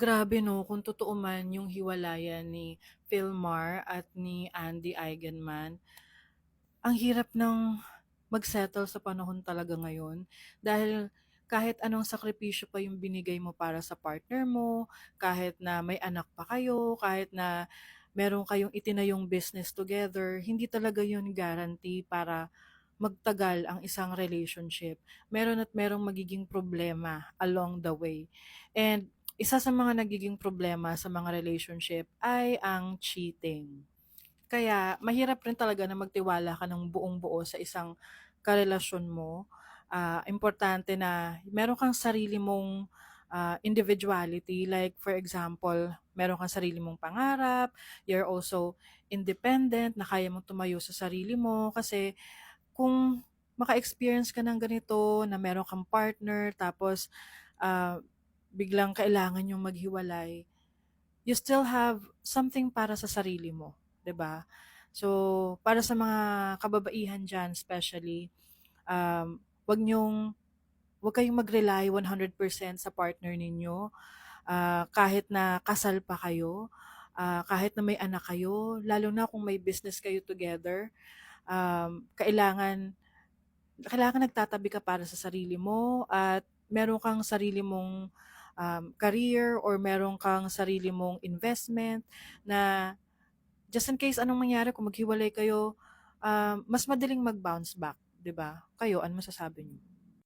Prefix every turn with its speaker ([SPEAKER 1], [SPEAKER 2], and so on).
[SPEAKER 1] Grabe 'no, kung totoo man yung hiwalayan ni Philmar at ni Andy Eigenman, ang hirap ng mag-settle sa panahon talaga ngayon. Dahil kahit anong sakripisyo pa yung binigay mo para sa partner mo, kahit na may anak pa kayo, kahit na meron kayong itinayong business together, hindi talaga yun guarantee para magtagal ang isang relationship. Meron at merong magiging problema along the way. And isa sa mga nagiging problema sa mga relationship ay ang cheating. Kaya mahirap rin talaga na magtiwala ka ng buong-buo sa isang karelasyon mo. Ah, importante na meron kang sarili mong ah, individuality. Like for example, meron kang sarili mong pangarap, you're also independent, na kaya mong tumayo sa sarili mo. Kasi kung maka-experience ka ng ganito, na meron kang partner, tapos ah, biglang kailangan yung maghiwalay, you still have something para sa sarili mo, 'di ba? So, para sa mga kababaihan diyan especially, um, 'wag niyong 'wag kayong mag-rely 100% sa partner ninyo. Ah, kahit na kasal pa kayo, ah, kahit na may anak kayo, lalo na kung may business kayo together, um, kailangan kailangan nagtatabi ka para sa sarili mo at meron kang sarili mong um, career or meron kang sarili mong investment na just in case anong mangyari kung maghiwalay kayo, um, mas madaling mag-bounce back, 'di ba? Kayo, ano masasabi niyo?